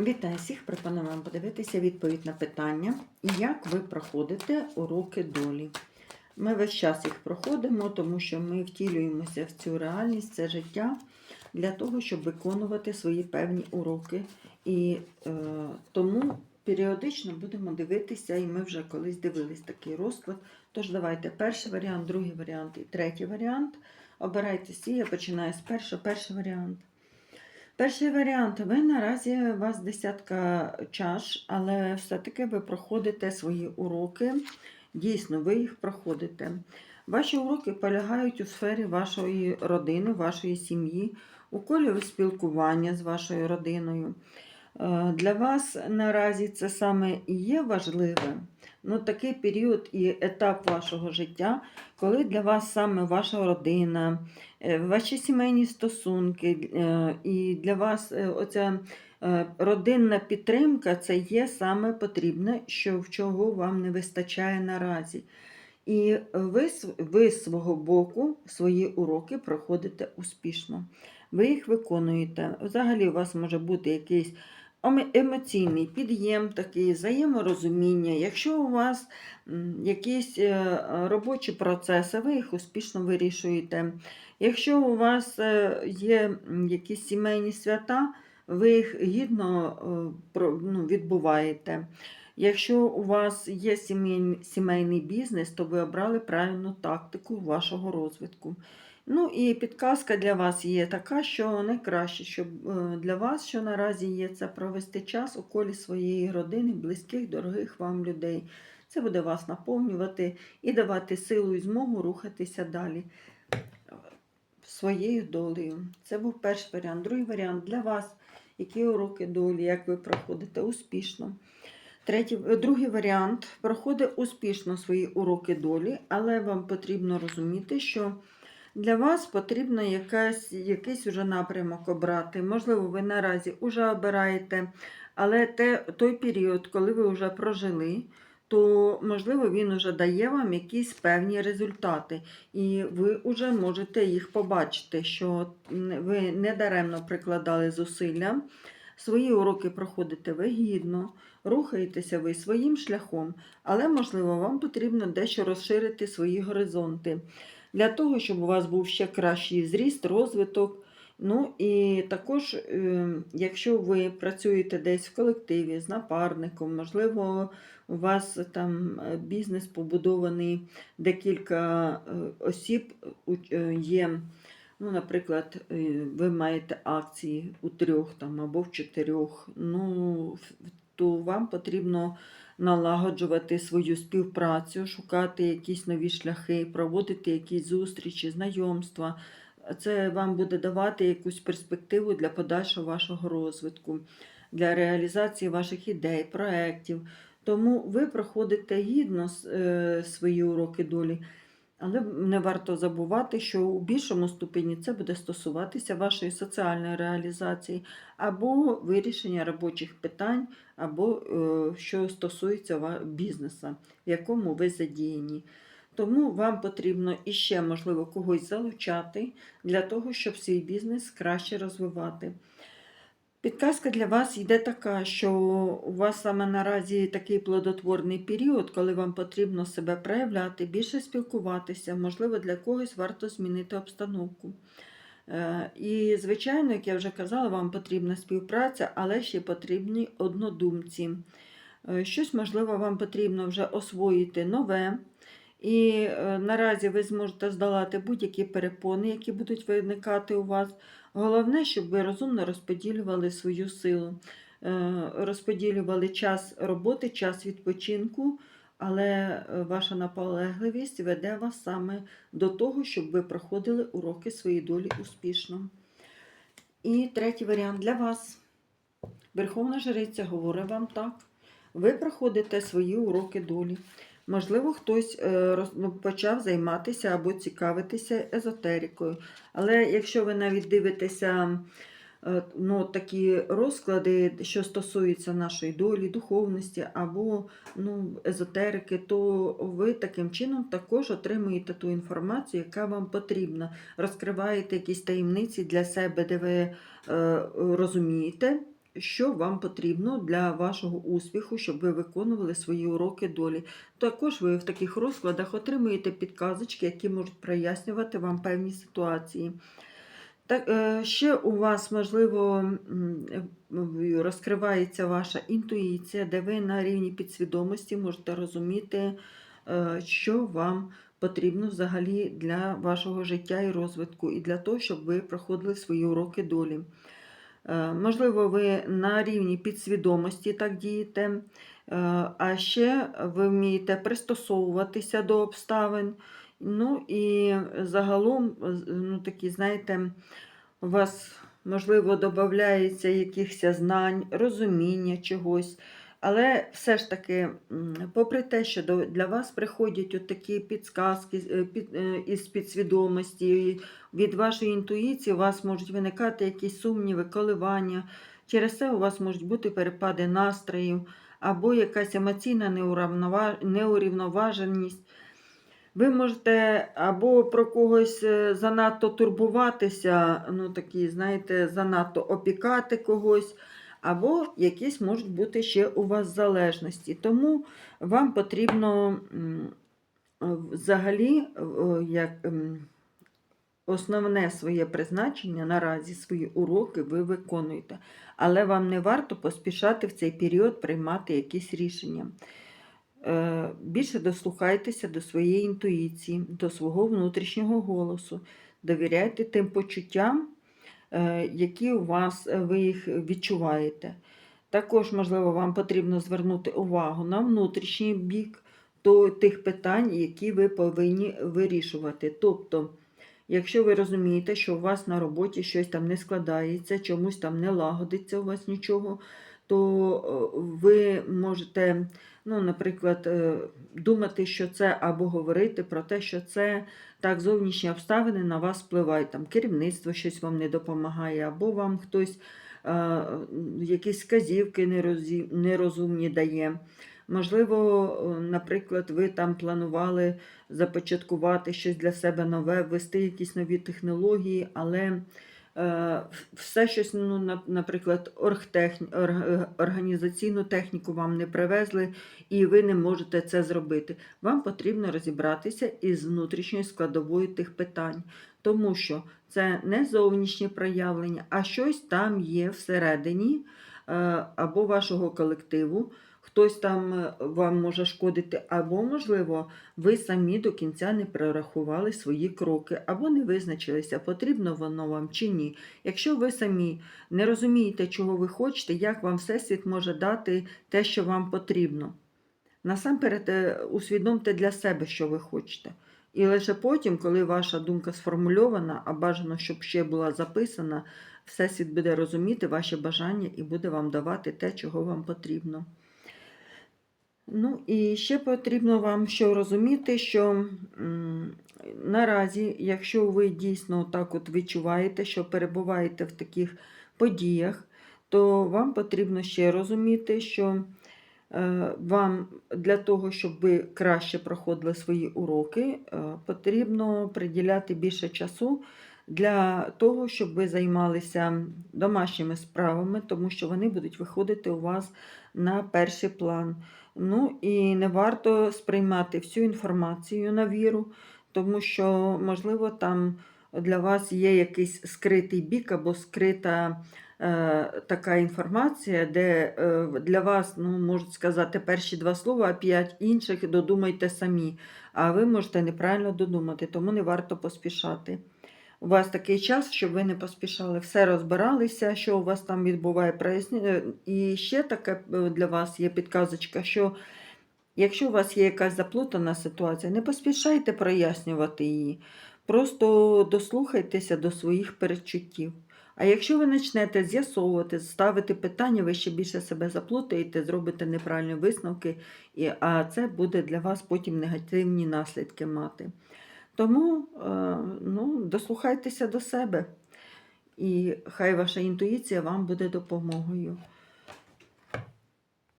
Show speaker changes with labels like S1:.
S1: Вітаю всіх! Пропоную вам подивитися відповідь на питання, як ви проходите уроки долі. Ми весь час їх проходимо, тому що ми втілюємося в цю реальність, це життя для того, щоб виконувати свої певні уроки. І е, тому періодично будемо дивитися, і ми вже колись дивились такий розклад. Тож давайте перший варіант, другий варіант і третій варіант. Обирайте всі, я починаю з першого. Перший варіант. Перший варіант. Ви наразі у вас десятка чаш, але все-таки ви проходите свої уроки. Дійсно, ви їх проходите. Ваші уроки полягають у сфері вашої родини, вашої сім'ї, у колі спілкування з вашою родиною. Е, Для вас наразі це саме і є важливе. Ну, такий період і етап вашого життя, коли для вас саме ваша родина, е, ваші сімейні стосунки, е, і для вас е, оця родинна підтримка це є саме потрібне, що в чого вам не вистачає наразі. І ви, ви свого боку свої уроки проходите успішно. Ви їх виконуєте. Взагалі, у вас може бути якийсь емоційний під'єм, такий взаєморозуміння. Якщо у вас якісь е, робочі процеси, ви їх успішно вирішуєте. Якщо у вас е, є якісь сімейні свята, ви їх гідно е, ну, відбуваєте. Якщо у вас є сімейний бізнес, то ви обрали правильну тактику вашого розвитку. Ну і підказка для вас є така, що найкраще, щоб е, для вас, що наразі є, це провести час у колі своєї родини, близьких, дорогих вам людей. Це буде вас наповнювати і давати силу і змогу рухатися далі е, своєю долею. Це був перший варіант. Другий варіант для вас, які уроки долі, як ви проходите успішно. Третій, е, другий варіант проходить успішно свої уроки долі, але вам потрібно розуміти, що для вас потрібно якась, якийсь уже напрямок обрати. Можливо, ви наразі вже обираєте, але те, той період, коли ви вже прожили, то можливо він вже дає вам якісь певні результати, і ви вже можете їх побачити, що ви не даремно прикладали зусилля. Свої уроки проходите ви гідно, рухаєтеся ви своїм шляхом, але, можливо, вам потрібно дещо розширити свої горизонти для того, щоб у вас був ще кращий зріст, розвиток. Ну і також, е, якщо ви працюєте десь в колективі з напарником, можливо, у вас там е, бізнес побудований, декілька е, осіб е, є. Ну, наприклад, ви маєте акції у трьох там, або в чотирьох, ну, то вам потрібно налагоджувати свою співпрацю, шукати якісь нові шляхи, проводити якісь зустрічі, знайомства. Це вам буде давати якусь перспективу для подальшого вашого розвитку, для реалізації ваших ідей, проєктів. Тому ви проходите гідно е, свої уроки долі. Але не варто забувати, що у більшому ступені це буде стосуватися вашої соціальної реалізації або вирішення робочих питань, або е, що стосується бізнесу, в якому ви задіяні. Тому вам потрібно іще, можливо, когось залучати для того, щоб свій бізнес краще розвивати. Підказка для вас йде така, що у вас саме наразі такий плодотворний період, коли вам потрібно себе проявляти, більше спілкуватися, можливо, для когось варто змінити обстановку. Е, І, звичайно, як я вже казала, вам потрібна співпраця, але ще потрібні однодумці. Е, Щось, можливо, вам потрібно вже освоїти нове. І е, наразі ви зможете здолати будь-які перепони, які будуть виникати у вас. Головне, щоб ви розумно розподілювали свою силу, е, розподілювали час роботи, час відпочинку, але е, ваша наполегливість веде вас саме до того, щоб ви проходили уроки своєї долі успішно. І третій варіант для вас. Верховна Жриця говорить вам так. Ви проходите свої уроки долі. Можливо, хтось е, ну, почав займатися або цікавитися езотерикою. Але якщо ви навіть дивитеся е, ну, такі розклади, що стосуються нашої долі, духовності або ну, езотерики, то ви таким чином також отримуєте ту інформацію, яка вам потрібна. Розкриваєте якісь таємниці для себе, де ви е, розумієте, що вам потрібно для вашого успіху, щоб ви виконували свої уроки долі. Також ви в таких розкладах отримуєте підказочки, які можуть прояснювати вам певні ситуації. Так, е, ще у вас, можливо, розкривається ваша інтуїція, де ви на рівні підсвідомості можете розуміти, е, що вам потрібно взагалі для вашого життя і розвитку, і для того, щоб ви проходили свої уроки долі. Е, Можливо, ви на рівні підсвідомості так дієте, е, а ще ви вмієте пристосовуватися до обставин. Ну і загалом, ну такі, знаєте, у вас, можливо, додається якихось знань, розуміння чогось. Але все ж таки, попри те, що для вас приходять от такі підсказки е, е, із підсвідомості, від вашої інтуїції у вас можуть виникати якісь сумніви, коливання. Через це у вас можуть бути перепади настроїв або якась емоційна неурівноваженість. Ви можете або про когось е, занадто турбуватися, ну такі, знаєте, занадто опікати когось, або якісь можуть бути ще у вас залежності. Тому вам потрібно взагалі, як основне своє призначення наразі свої уроки ви виконуєте. Але вам не варто поспішати в цей період приймати якісь рішення. Е, Більше дослухайтеся до своєї інтуїції, до свого внутрішнього голосу. Довіряйте тим почуттям, які у вас е, ви їх відчуваєте. Також, можливо, вам потрібно звернути увагу на внутрішній бік до тих питань, які ви повинні вирішувати. Тобто, якщо ви розумієте, що у вас на роботі щось там не складається, чомусь там не лагодиться у вас нічого, то е, ви можете, ну, наприклад, е, думати, що це або говорити про те, що це так, зовнішні обставини на вас впливають. Там керівництво щось вам не допомагає, або вам хтось е, якісь сказівки нерозумні дає. Можливо, е, наприклад, ви там планували започаткувати щось для себе нове, ввести якісь нові технології, але все щось, ну, наприклад, оргтехні, орг- організаційну техніку вам не привезли, і ви не можете це зробити. Вам потрібно розібратися із внутрішньою складовою тих питань, тому що це не зовнішнє проявлення, а щось там є всередині е, або вашого колективу. Хтось там е, вам може шкодити, або, можливо, ви самі до кінця не прорахували свої кроки, або не визначилися, потрібно воно вам чи ні. Якщо ви самі не розумієте, чого ви хочете, як вам Всесвіт може дати те, що вам потрібно. Насамперед, е, усвідомте для себе, що ви хочете. І лише потім, коли ваша думка сформульована, а бажано, щоб ще була записана, Всесвіт буде розуміти ваші бажання і буде вам давати те, чого вам потрібно. Ну і ще потрібно вам що розуміти, що наразі, якщо ви дійсно так от відчуваєте, що перебуваєте в таких подіях, то вам потрібно ще розуміти, що е, вам для того, щоб ви краще проходили свої уроки, е, потрібно приділяти більше часу для того, щоб ви займалися домашніми справами, тому що вони будуть виходити у вас на перший план. Ну і не варто сприймати всю інформацію на віру, тому що, можливо, там для вас є якийсь скритий бік або скрита е, така інформація, де е, для вас, ну, можуть сказати перші два слова, а п'ять інших додумайте самі. А ви можете неправильно додумати, тому не варто поспішати. У вас такий час, щоб ви не поспішали, все розбиралися, що у вас там відбуває проясні. е, І ще таке е, для вас є підказочка, що якщо у вас є якась заплутана ситуація, не поспішайте прояснювати її. Просто дослухайтеся до своїх передчуттів. А якщо ви почнете з'ясовувати, ставити питання, ви ще більше себе заплутаєте, зробите неправильні висновки, а це буде для вас потім негативні наслідки мати. Тому е, ну, дослухайтеся до себе, і хай ваша інтуїція вам буде допомогою.